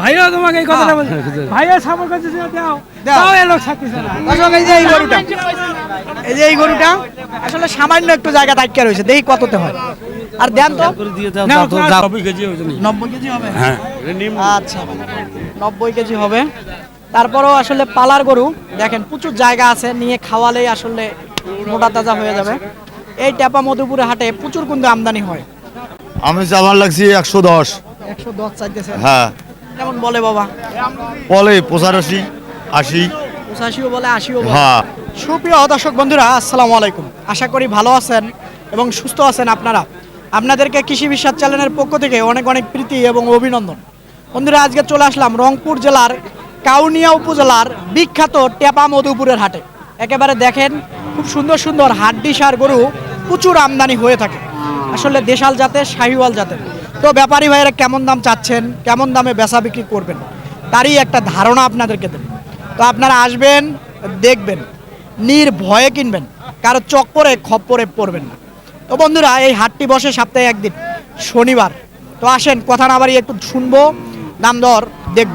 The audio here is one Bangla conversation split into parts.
ভাইয়া তোমাকে এই কথাটা বলছে। ভাইয়া সাপোর্ট করছে দাও। দাও। দাও এ লোক থাকতেছে না দর্শক এই যে এই গরুটা এই যে এই গরুটা আসলে সামান্য একটু জায়গা তাকিয়ে রয়েছে দেখি কততে হয়। আর দেন তো। নব্বই কেজি হবে হ্যাঁ। আচ্ছা নব্বই কেজি হবে। তারপরেও আসলে পালার গরু দেখেন প্রচুর জায়গা আছে নিয়ে খাওয়ালেই আসলে মোটা তাজা হয়ে যাবে। এই টেপা মধুপুরে হাটে প্রচুর কিন্তু আমদানি হয়। আমি আমার লাগছি একশো দশ। একশো দশ চাইতেছে। হ্যাঁ। কেমন বলে বাবা? বলে পঁচাশি আশি। পঁচাশিও বলে আশিও বলে। হ্যাঁ। সুপ্রিয় দর্শক বন্ধুরা আসসালামু আলাইকুম। আশা করি ভালো আছেন এবং সুস্থ আছেন আপনারা। আপনাদেরকে কৃষি বিশ্বাস চ্যানেলের পক্ষ থেকে অনেক অনেক প্রীতি এবং অভিনন্দন। বন্ধুরা আজকে চলে আসলাম রংপুর জেলার কাউনিয়া উপজেলার বিখ্যাত টেপা মধুপুরের হাটে। একেবারে দেখেন খুব সুন্দর সুন্দর হাড্ডি সার গরু প্রচুর আমদানি হয়ে থাকে। আসলে দেশাল জাতের শাহিওয়াল জাতের। তো ব্যাপারী ভাইয়েরা কেমন দাম চাচ্ছেন? কেমন দামে বেচা বিক্রি করবেন? তারই একটা ধারণা আপনাদেরকে দেবেন তো আপনারা আসবেন দেখবেন নির্ভয়ে কিনবেন কারও চক্করে খপ্পরে পড়বেন না। তো বন্ধুরা এই হাটটি বসে সপ্তাহে একদিন শনিবার। তো আসেন কথা না বাড়িয়ে একটু শুনব দাম দর দেখব।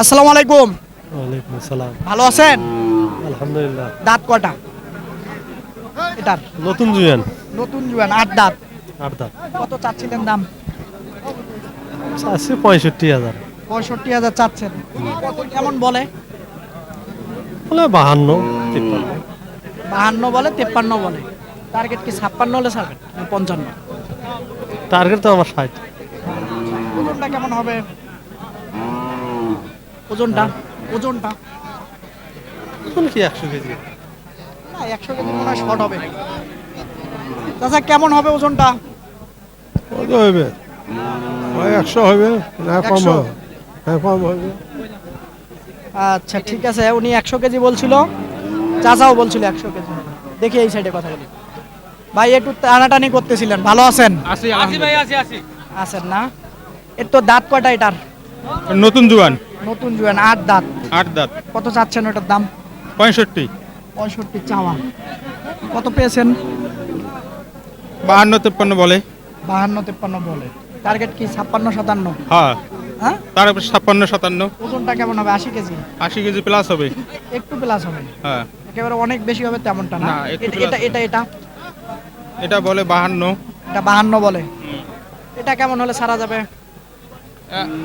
আসসালামু আলাইকুম। ওয়ালাইকুম আসসালাম। ভালো আছেন? আলহামদুলিল্লাহ। দাঁত কটা? এটার। নতুন জুয়ান। নতুন জুয়ান আট দাঁত। আট দাম কত চাচ্ছিলেন দাম? আছে পঁয়ষট্টি হাজার। পঁয়ষট্টি হাজার চাচ্ছেন। কেমন বলে? বলে বাহান্ন তিপ্পান্ন। বাহান্ন বলে তেপ্পান্ন বলে। টার্গেট কি ছাপ্পান্ন হলে ছাড়বেন পঞ্চান্ন? টার্গেট তো আমার ষাট। ওজনটা কেমন হবে? ওজনটা? ওজনটা? এখন কি একশো কেজি? না একশো কেজি মনে হয় শর্ট হবে। চাচা কেমন হবে ওজনটা? হবে একশো হবে? না কম হবে। হ্যাঁ কম হবে। আচ্ছা ঠিক আছে উনি একশো কেজি বলছিল। চাচাও বলছিল একশো কেজি। দেখি এই সাইডে কথা বলি। ভাই একটু টানাটানি করতেছিলেন। ভালো আছেন? আসি আসি ভাই আসি আসি আছেন না? এর তো দাঁত কয়টা এটার? নতুন জুয়ান। নতুন জুয়ান আট দাঁত। আট দাঁত। কত চাচ্ছেন ওটার দাম? পঁয়ষট্টি। পঁয়ষট্টি চাওয়া। কত পেয়েছেন? বাহান্ন তেপ্পান্ন বলে। বাহান্ন তেপ্পান্ন বলে। টার্গেট কি? ছাপ্পান্ন সাতান্ন? হ্যাঁ। হ্যাঁ? তারপর ছাপ্পান্ন সাতান্ন। ওজনটা কেমন হবে? আশি কেজি? আশি কেজি প্লাস হবে। একটু প্লাস হবে। হ্যাঁ। একেবারে অনেক বেশি হবে তেমনটা না? এটা- এটা এটা এটা? বলে বাহান্ন। এটা বাহান্ন বলে। এটা কেমন হলে সারা যাবে?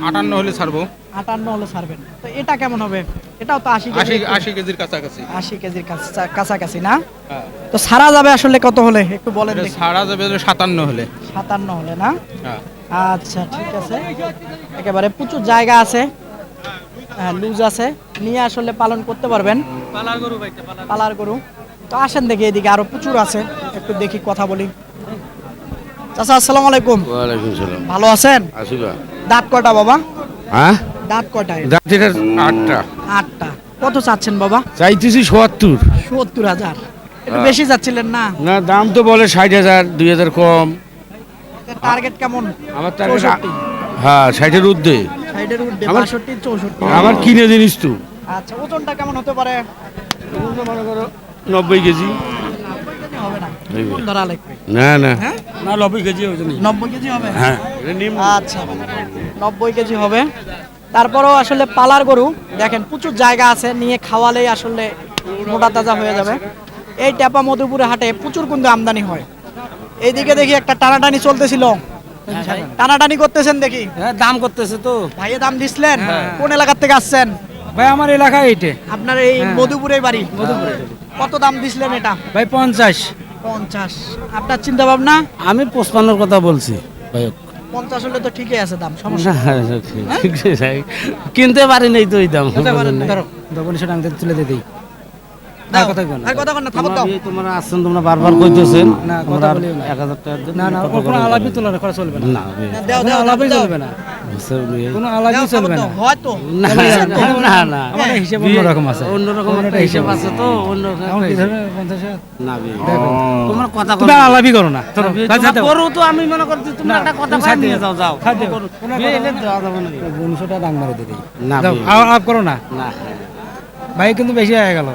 আটান্ন হলে ছাড়বো। আটান্ন হলে ছাড়বেন। তো এটা কেমন হবে? এটাও তো আশি আশি কেজি আশি কেজির কাছাকাছি। আশি কেজির কাছা- কাছাকাছি না? হ্যাঁ। তো সারা যাবে আসলে কত হলে? একটু বলেন দেখি। ছাড়া যাবে সাতান্ন হলে। সাতান্ন হলে না? হ্যাঁ। আচ্ছা ঠিক আছে। একেবারে প্রচুর জায়গা আছে। হ্যাঁ লুজ আছে। নিয়ে আসলে পালন করতে পারবেন। পালার গরু ভাই পালার পালার গরু। তো আসেন দেখি এদিকে আরও প্রচুর আছে। একটু দেখি কথা বলি। চাচা আসসালামু আলাইকুম। ওয়ালাইকুম সালাম। ভালো আছেন? আসিবা। দাঁত কটা বাবা? হ্যাঁ? দাঁত কটা? রাত্রিটা আটটা। আটটা। কত চাচ্ছেন বাবা? চাইতেছি সোয়াত্তর সত্তর হাজার। একটু বেশি যাচ্ছিলেন না? না দাম তো বলে ষাট হাজার দুই হাজার কম। টার্গেট কেমন? আমার টার্গেট হ্যাঁ ষাটের ঊর্ধ্বে। উঠবে আমার- বাষট্টি চৌষট্টি। আমার কিনে জিনিস তো। আচ্ছা ওজনটা কেমন হতে পারে? মনে করো নব্বই কেজি। হবে না? কোন ধরা লাগবে? না না। হ্যাঁ? না নব্বই কেজি ওজনই নব্বই কেজি হবে? হ্যাঁ। আচ্ছা নব্বই কেজি হবে। তারপরেও আসলে পালার গরু দেখেন প্রচুর জায়গা আছে নিয়ে খাওয়ালেই আসলে মোটা তাজা হয়ে যাবে। এই টেপা মধুপুরে হাটে প্রচুর কিন্তু আমদানি হয়। এইদিকে দেখি একটা টানাটানি চলতেছিল। টানাটানি করতেছেন দেখি? হ্যাঁ দাম করতেছে তো। ভাইয়ে দাম দিছিলেন? কোন এলাকার থেকে আসছেন? ভাই আমার এলাকায় এইটে। আপনার এই মধুপুরে বাড়ি? মধুপুরে কত দাম দিছিলেন এটা? ভাই পঞ্চাশ। পঞ্চাশ। আপনার চিন্তা ভাবনা আমি পোষপানোর কথা বলছি। ভাই পঞ্চাশ হলে তো ঠিকই আছে দাম সমস্যা হ্যাঁ, কিনতে পারি নাই তো ওই দাম। ধরো। দোকানে সেটা তুলে দিয়ে দিই দাও। কথা কই না। আর কথা কন না থামো দাও। তোমরা আসছেন তোমরা বারবার কইতেছেন না, কথা বলিও না। টাকা না না কোনো আলাপই তোলা করা চলবে না। না দাও দাও আলাপই চলবে না। বুঝতে পারলি? কোনো দাও, চলবে না হয়তো না না না আমাদের হিসেব অন্যরকম আছে। অন্যরকম একটা হিসাব আছে তো অন্য এখন কি ধরনের পঞ্চাশ হাজার? না তোমার কথা তুমি কও। আলাপই করো না। তো আমি মনে করছি তুমি একটা কথা নিয়ে যাও যাও। না। মারি দিই না আলাপ করো না। না ভাই কিন্তু বেশি হয়ে গেল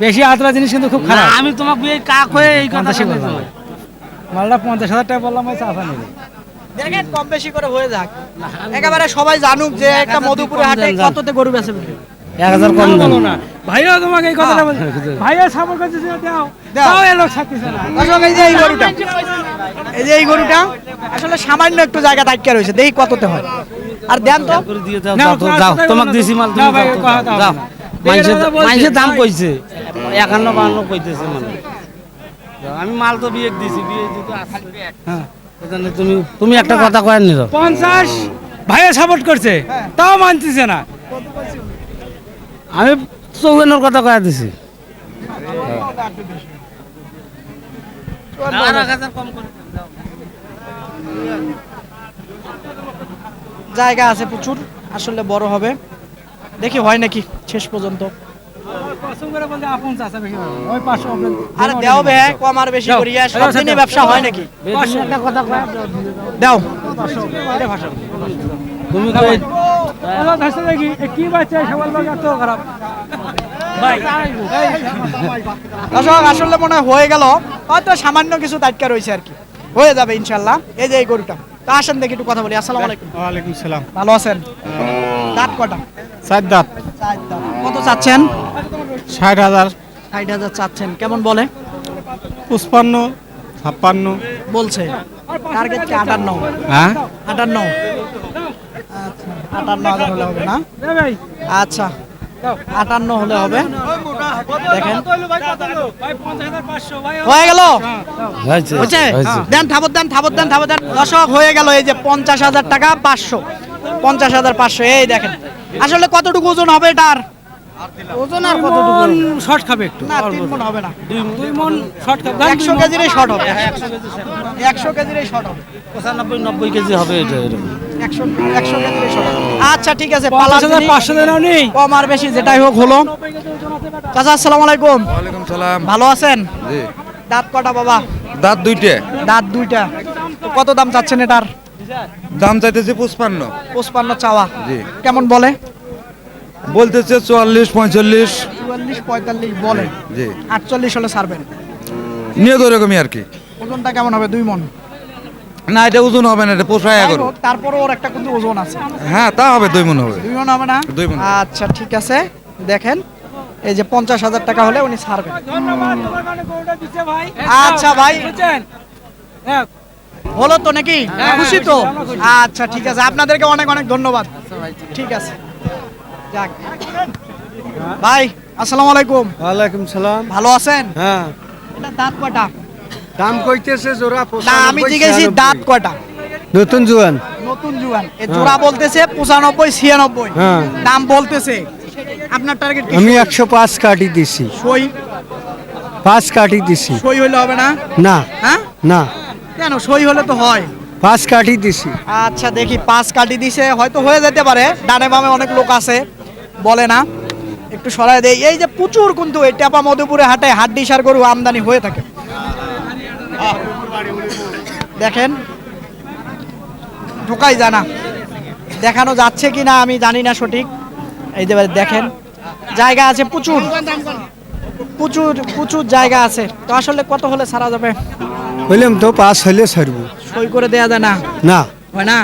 বেশি আতরা জিনিস কিন্তু খুব খারাপ। আমি তোমাকে বে কাক হয়ে এই কথা বললাম। মালটা পঞ্চাশ হাজার টাকা বললাম নেবে। দেখেন কম বেশি করে হয়ে যাক। একেবারে সবাই জানুক যে একটা মধুপুরে হাটে কততে গরু বেচে এক হাজার কম বলো না। ভাইয়া তোমাকে এই কথাটা বলছে ভাইয়া সাপোর্ট করতেছে দাও। দাও। লোক থাকতেছে না। দর্শক এই যে এই গরুটা। এই যে এই গরুটা আসলে সামান্য একটু জায়গা তাকিয়ে রয়েছে। দেখি কততে হয়। আর দেন তো। দিয়ে দাও দাও তোমাকে দিছি মাল তুমি ভাই, মানুষের দাম কইছে। একান্ন বাহান্ন কইতেছে মানে। আমি মাল তো বিয়ে দিছি বিয়ে দিতে হ্যাঁ তুমি তুমি একটা কথা কয়েন নিল। পঞ্চাশ। ভাইয়া সাপোর্ট করছে তাও মানতেছে না। আমি চৌগানোর কথা কয়ে দিছি। জায়গা আছে প্রচুর আসলে বড় হবে। দেখি হয় নাকি শেষ পর্যন্ত। আর দেও বে কম আর বেশি করিয়া সব দিনই ব্যবসা হয় নাকি? একটা কথা কয়ে দাও। তুমি কি বাচ্চা সকাল তো খারাপ দর্শক আসলে মনে হয়ে গেল। হয়তো সামান্য কিছু দায়িত্ব রয়েছে আর কি। হয়ে যাবে ইনশাল্লাহ। এই যে এই গরুটা। তো আসেন দেখি একটু কথা বলি। আসসালামু আলাইকুম। ওয়ালাইকুম সালাম। ভালো আছেন? দাঁত কটা? চার দাঁত। চার দাঁত। কত চাচ্ছেন? ষাট হাজার। ষাট হাজার চাচ্ছেন। কেমন বলে? পঁচপান্ন ছাপ্পান্ন। বলছে। টার্গেট কি? আটান্ন। হ্যাঁ? আটান্ন। আচ্ছা আটান্ন হাজার হলে হবে না? আচ্ছা আটান্ন হলে হবে। দেখেন। হয়ে গেল? দেন থাবত দেন থাবত দেন থাবত দেন। দশক হয়ে গেল এই যে পঞ্চাশ হাজার টাকা পাঁচশো। পঞ্চাশ হাজার পাঁচশো এই দেখেন। আসলে কতটুকু ওজন হবে এটার? ওজন আর কতটুকু শর্ট খাবে একটু। না তিন মন হবে না। দুই মন শর্ট খাবে। একশো কেজিরই শর্ট হবে। একশো কেজিরই শর্ট হবে। পঁচানব্বই নব্বই কেজি হবে এটা এরকম। আচ্ছা ঠিক আছে পঞ্চাশ হাজার পাঁচশো নেই। কম আর বেশি যেটাই হোক হলো। চাচা আসসালামু আলাইকুম। ওয়ালাইকুম সালাম। ভালো আছেন? জি। দাঁত কটা বাবা? দাঁত দুইটে। দাঁত দুইটা। কত দাম চাচ্ছেন এটার? দাম চাইতেছে পঁচপান্ন। পঁচপান্ন চাওয়া। জি। কেমন বলে? বলতেছে চুয়াল্লিশ পঁয়তাল্লিশ। চুয়াল্লিশ পঁয়তাল্লিশ বলে। জি। আটচল্লিশ হলে ছাড়বেন। নিয়ে তো এরকমই আর কি। ওজনটা কেমন হবে? দুই মন। না এটা ওজন হবে না এটা পোষায় করো তারপরে ওর একটা কিন্তু ওজন আছে। হ্যাঁ তা হবে দুই মন হবে। দুই মন হবে না? দুই মণ। আচ্ছা ঠিক আছে। দেখেন এই যে পঞ্চাশ হাজার টাকা হলে উনি ছাড়বেন। মানে আচ্ছা ভাই। বুঝছেন? হ্যাঁ। হলো তো নাকি? খুশি তো? আচ্ছা ঠিক আছে। আপনাদেরকে অনেক অনেক ধন্যবাদ। ঠিক আছে। যাক। ভাই আসসালামু আলাইকুম। ওয়ালাইকুম সালাম। ভালো আছেন? হ্যাঁ। এটা দাঁত কয়টা? দাম কইতেছে জোড়া না আমি জিজ্ঞেসি দাঁত কয়টা? নতুন জুয়ান। নতুন জুয়ান। এ জোড়া বলতেছে পঁচানব্বই ছিয়ানব্বই। হ্যাঁ। দাম বলতেছে। আপনার টার্গেট কি? আমি একশো পাঁচ কাটি দিছি। সই? পাঁচ কাটি দিছি। সই হইলে হবে না? না। হ্যাঁ? না। কেন? সই হলে তো হয়। পাঁচ কাটি দিছি। আচ্ছা দেখি পাঁচ কাটি দিছে হয়তো হয়ে যেতে পারে। ডানে বামে অনেক লোক আছে বলে না। একটু সরাই দেই। এই যে প্রচুর কিন্তু এই টেপা মধুপুরে হাটে হাড্ডি সার গরু আমদানি হয়ে থাকে। দেখেন ঢোকাই জানা। দেখানো যাচ্ছে কি না আমি জানি না সঠিক। এই যে দেখেন জায়গা আছে প্রচুর। প্রচুর প্রচুর জায়গা আছে। তো আসলে কত হলে ছাড়া যাবে? বললাম তো পাঁচ হলে ছাড়বো। সই করে দেয়া যায় না? না। হয় না?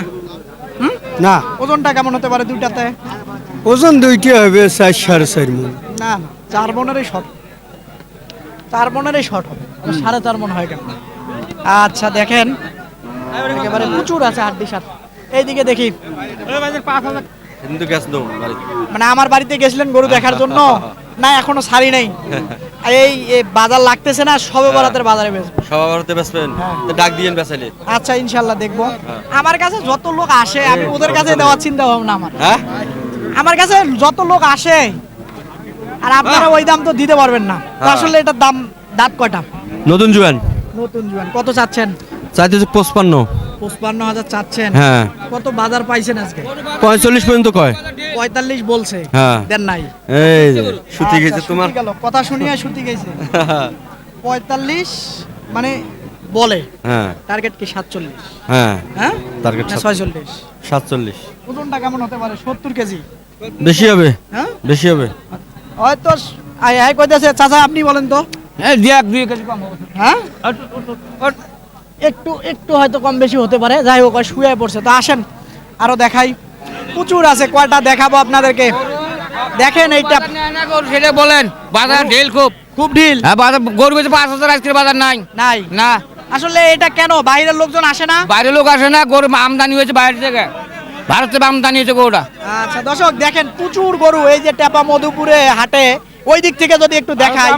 না। ওজনটা কেমন হতে পারে দুইটাতে? ওজন দুইটি হবে চার সাড়ে চার মন। না না চার মনেরই শর্ট চার মনেরই শর্ট হবে। সাড়ে চার মন হয় কেন? আচ্ছা দেখেন। একেবারে প্রচুর আছে হাড্ডি সার। এইদিকে দেখি। মানে আমার বাড়িতে গেছিলেন গরু দেখার জন্য। না এখনও সারি নেই। এই বাজার লাগতেছে না সবে বরাতের বাজারে বেচবো। সভাপতি বেসবেন ডাক দিয়েন বেসাইলে আচ্ছা ইনশাল্লাহ দেখব। আমার কাছে যত লোক আসে আমি ওদের কাছে দেওয়ার চিন্তা ভাবনা আমার। হ্যাঁ? আমার কাছে যত লোক আসে আর আপনারা ওই দাম তো দিতে পারবেন না। আসলে এটার দাম দাঁত কয়টা? নতুন জুয়ান। নতুন জুয়ান। কত চাচ্ছেন? চাইতেছে পঁচপান্ন। পঁচপান্ন হাজার চাচ্ছেন। হ্যাঁ। কত বাজার পাইছেন আজকে? পঁয়তাল্লিশ পর্যন্ত কয়। পঁয়তাল্লিশ বলছে। হ্যাঁ। দেন নাই। এই সুতি আচ্ছা, গেছে তোমার। কথা শুনিয়ে শুতি গেছে। পঁয়তাল্লিশ মানে বলে। হ্যাঁ। টার্গেট কি সাতচল্লিশ? হ্যাঁ। হ্যাঁ? টার্গেট ছয়চল্লিশ। সাতচল্লিশ। ওজনটা কেমন হতে পারে? সত্তর কেজি। বেশি হবে? হ্যাঁ? বেশি হবে? হয়তো আই আই কইতেছে চাচা আপনি বলেন তো। এই দিয়ে এক দুই কেজি কম হবে। হ্যাঁ? একটু একটু হয়তো কম বেশি হতে পারে। যাই হোক শুয়ে পড়ছে। তো আসেন আরও দেখাই। প্রচুর আছে কয়টা দেখাবো আপনাদেরকে? দেখেন এইটা। সেটা বলেন। বাজার ঢেল খুব খুব ঢিল। হ্যাঁ বাজার গরু বেচে পাঁচ হাজার আজকের বাজার নাই। নাই। না। আসলে এটা কেন? বাইরের লোকজন আসে না? বাইরের লোক আসে না গরু আমদানি হয়েছে বাইরে থেকে। ভারত থেকে আমদানি হয়েছে গরুটা। আচ্ছা দর্শক দেখেন প্রচুর গরু। এই যে টেপা মধুপুরে হাটে ওই দিক থেকে যদি একটু দেখাই।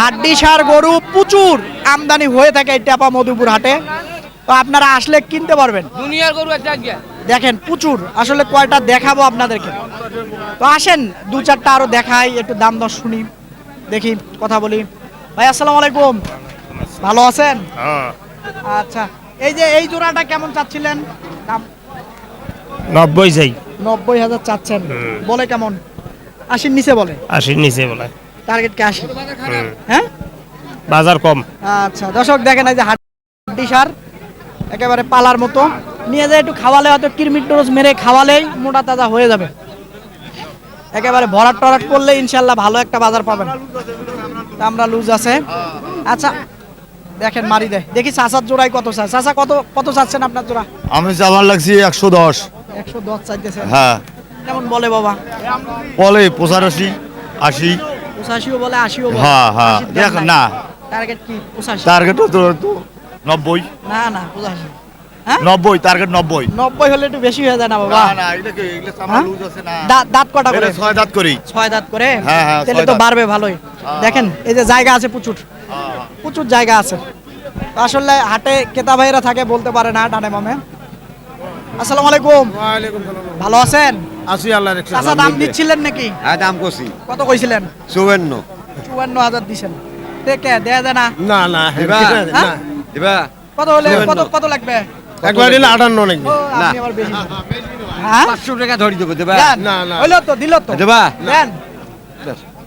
হাড্ডি সার গরু প্রচুর আমদানি হয়ে থাকে এই টেপা মধুপুর হাটে। তো আপনারা আসলে কিনতে পারবেন। দুনিয়ার গরু দেখেন প্রচুর। আসলে কয়টা দেখাবো আপনাদেরকে। তো আসেন দু চারটা আরও দেখাই একটু দাম দর শুনি দেখি কথা বলি। ভাই আসসালামু আলাইকুম। ভালো আছেন? আচ্ছা এই যে এই জোড়াটা কেমন চাচ্ছিলেন? দাম? নব্বই চাই। নব্বই হাজার চাচ্ছেন। বলে কেমন? আশির নিচে বলে? আশির নিচে বলে। টার্গেট কে আশি হ্যাঁ? বাজার কম। আচ্ছা দর্শক দেখেন এই যে হাড্ডি সার একেবারে পালার মতো। নিয়ে যায় একটু খাওয়ালে হয়তো কিরমিট ডোজ মেরে খাওয়ালেই মোটা তাজা হয়ে যাবে। একেবারে ভরাট টরাট করলে ইনশাল্লাহ ভালো একটা বাজার পাবেন। আমরা লুজ আছে। আচ্ছা দেখেন মারি দেয়। দেখি চাষার জোড়াই কত চাষ চাষা কত কত চাচ্ছেন আপনার জোড়া? আমি আমার লাগছি একশো দশ। একশো দশ চাইতেছেন হ্যাঁ। কেমন বলে বাবা? বলে পঁচাশি আশি। পঁচাশিও বলে আশিও বলে। হ্যাঁ, হ্যাঁ। দেখ, না। টার্গেট কি? পঁচাশি। টার্গেট তো তো নব্বই। না না পঁচাশি। হ্যাঁ? নব্বই টার্গেট নব্বই। নব্বই হলে একটু বেশি হয়ে যায় না বাবা? না না এটা কি এগুলো তো আমার হ্যাঁ? দাঁত কটা করে? ছয় দাঁত করি। ছয় দাঁত করে? হ্যাঁ, তাহলে তো বাড়বে ভালোই। দেখেন এই যে জায়গা আছে প্রচুর। প্রচুর জায়গা আছে। আসলে হাটে ক্রেতা ভাইরা থাকে বলতে পারে না ডানে মামে আসসালামু আলাইকুম। ভালো আছেন? আসি আল্লাহ চাচা দাম দিচ্ছিলেন নাকি? হ্যাঁ দাম করছি কত কইছিলেন? চুয়ান্ন। চুয়ান্ন হাজার দিছেন। দেখে দেয়া যায় না? না না হ্যাঁ? দিবা? কত হলে কত কত লাগবে? একবার দিলে আটান্ন নাকি ও, আপনি আবার বেশি হ্যাঁ? পাঁচশো টাকা ধরি দেবো দেবা? না, না। হইল তো দিল তো। দেবা? দেন।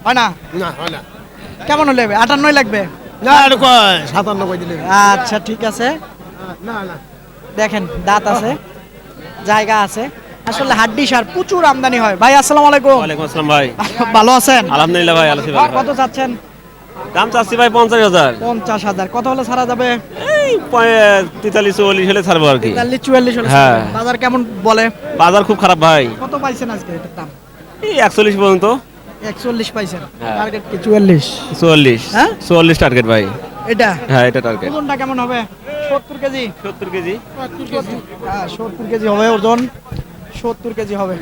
হয় না? না হয় না। কেমন হলে? আটান্নই লাগবে? না এটা কয় সাতান্ন কই দিলে? আচ্ছা ঠিক আছে। না না। দেখেন দাঁত আছে জায়গা আছে। আসলে হাড্ডি সার প্রচুর আমদানি হয়। ভাই আসসালামু আলাইকুম। ওয়ালাইকুম আসসালাম ভাই। ভালো আছেন? আলহামদুলিল্লাহ ভাই আলহামদুলিল্লাহ কত চাচ্ছেন দাম চাচ্ছি ভাই পঞ্চাশ হাজার। পঞ্চাশ হাজার। কত হলে ছাড়া যাবে? এই তেতাল্লিশ চুয়াল্লিশ হলে ছাড়বো আর কি। তেতাল্লিশ চুয়াল্লিশ হলে হ্যাঁ। বাজার কেমন বলে? বাজার খুব খারাপ ভাই। কত পাইছেন আজকে এটার দাম? এই একচল্লিশ পর্যন্ত। একচল্লিশ পাইছেন। হ্যাঁ। টার্গেট কি চুয়াল্লিশ? চুয়াল্লিশ। হ্যাঁ? চুয়াল্লিশ টার্গেট ভাই। এটা? হ্যাঁ এটা টার্গেট ওজনটা কেমন হবে? সত্তর কেজি। সত্তর কেজি। হ্যাঁ সত্তর কেজি হবে ওজন। সত্তর কেজি হবে।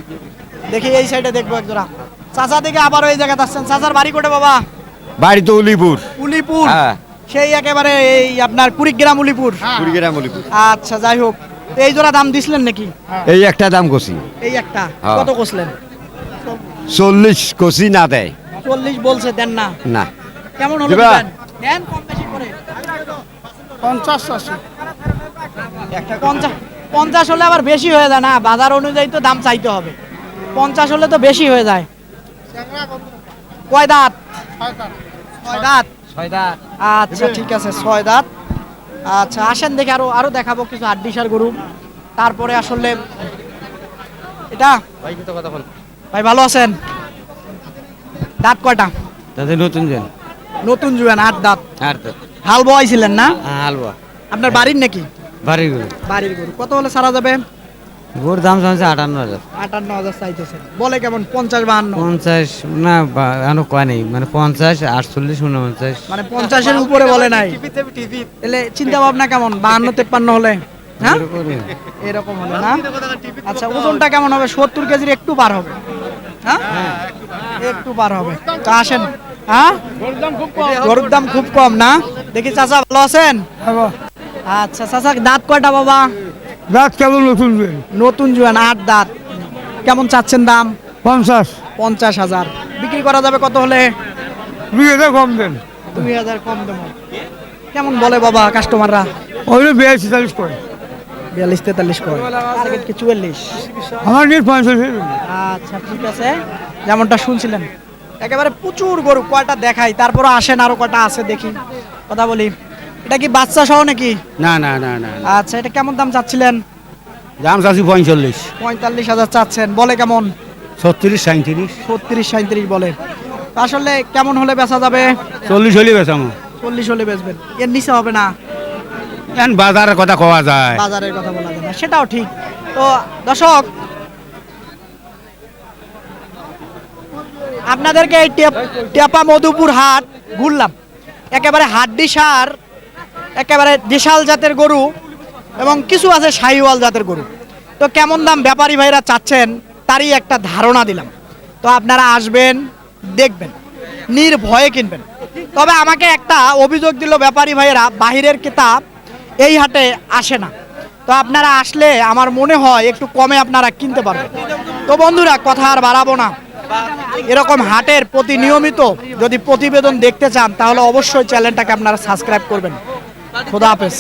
দেখি এই সাইডে দেখব এক জোড়া চাচা থেকে আবার ওই জায়গাতে আসছেন। চাচার বাড়ি কোটে বাবা? বাড়ি তো উলিপুর। উলিপুর? হ্যাঁ। সেই একেবারে এই আপনার কুড়িগ্রাম উলিপুর। কুড়িগ্রাম উলিপুর। আচ্ছা যাই হোক। এই জোড়া দাম দিছিলেন নাকি? এই একটা দাম করছি এই একটা। হ্যাঁ। কত কষলেন? চল্লিশ কষি না দেয়। চল্লিশ বলছে দেন না। না। কেমন হলো? দেন? কম বেশি করে। পঞ্চাশ একটা পঞ্চাশ পঞ্চাশ হলে আবার বেশি হয়ে যায় না বাজার অনুযায়ী তো দাম চাইতে হবে। পঞ্চাশ হলে তো বেশি হয়ে যায়। কয় দাঁত? ছয় দাঁত। ছয় দাঁত? আচ্ছা ঠিক আছে ছয় দাঁত। আচ্ছা আসেন দেখে আরও আরও দেখাবো কিছু হাড্ডিসার গরু। তারপরে আসলে এটা? ভাই ভালো আছেন? দাঁত কয়টা? নতুন জন নতুন জুয়ান আট দাঁত। হাল বয়াইছিলেন না? হালুয়া আপনার বাড়ির নাকি? বাড়ি গরু। বাড়ির গরু। কত হলে সারা যাবে? গরুর দাম আটান্ন হাজার। আটান্ন হাজার চাইতেছে। বলে কেমন? পঞ্চাশ বাহান্ন? পঞ্চাশ না এখনও কয় নেই। মানে পঞ্চাশ আটচল্লিশ উনপঞ্চাশ। মানে পঞ্চাশের উপরে বলে নাই। তাহলে চিন্তা ভাবনা কেমন? বাহান্ন তেপ্পান্ন হলে? হ্যাঁ? এরকম হলে না? আচ্ছা ওজনটা কেমন হবে? সত্তর কেজির একটু পার হবে। হ্যাঁ? একটু পার হবে। তো আসেন। হ্যাঁ? গরুর দাম খুব কম না? দেখি চাচা ভালো আছেন? আচ্ছা চাচা দাঁত কয়টা বাবা? রাত কেমন নতুন নতুন জুয়ান আট দাঁত। কেমন চাচ্ছেন দাম? পঞ্চাশ। পঞ্চাশ হাজার। বিক্রি করা যাবে কত হলে? বিয়েতে কম দেন। দুই হাজার কম দেবো। কেমন বলে বাবা কাস্টমাররা ওইগুলো বিয়াল্লিশ চালিশ করে। বিয়াল্লিশ তেতাল্লিশ করে। টার্গেট কি চুয়াল্লিশ? আমার নিয়ে পঞ্চাশ আচ্ছা ঠিক আছে। যেমনটা শুনছিলেন। একেবারে প্রচুর গরু কয়টা দেখাই তারপরে আসেন আরও কয়টা আছে দেখি। কথা বলি। এটা কি বাচ্চা সহ নাকি? না না না না আচ্ছা এটা কেমন দাম চাচ্ছিলেন? দাম চাচ্ছি পঁয়তাল্লিশ। পঁয়তাল্লিশ হাজার চাচ্ছেন বলে কেমন? ছত্রিশ সাঁত্রিশ ছত্রিশ সাঁত্রিশ বলে। আসলে কেমন হলে বেচা যাবে? চল্লিশ হলে বেচামো চল্লিশ হলে বেচবেন। এর নিচে হবে না? এখন বাজারের কথা কওয়া যায়। বাজারের কথা বলা যায় না সেটাও ঠিক। তো দর্শক আপনাদেরকে এই টেপা মধুপুর হাট ঘুরলাম। একেবারে হাড্ডি সার একেবারে দেশাল জাতের গরু এবং কিছু আছে শাহিওয়াল জাতের গরু। তো কেমন দাম ব্যাপারী ভাইরা চাচ্ছেন তারই একটা ধারণা দিলাম। তো আপনারা আসবেন, দেখবেন, নির্ভয়ে কিনবেন। তবে আমাকে একটা অভিযোগ দিল ব্যাপারী ভাইয়েরা, বাহিরের কিতাব এই হাটে আসে না। তো আপনারা আসলে আমার মনে হয় একটু কমে আপনারা কিনতে পারবেন। তো বন্ধুরা, কথা আর বাড়াবো না। এরকম হাটের প্রতি নিয়মিত যদি প্রতিবেদন দেখতে চান, তাহলে অবশ্যই চ্যানেলটাকে আপনারা সাবস্ক্রাইব করবেন। খোদা হাফেজ।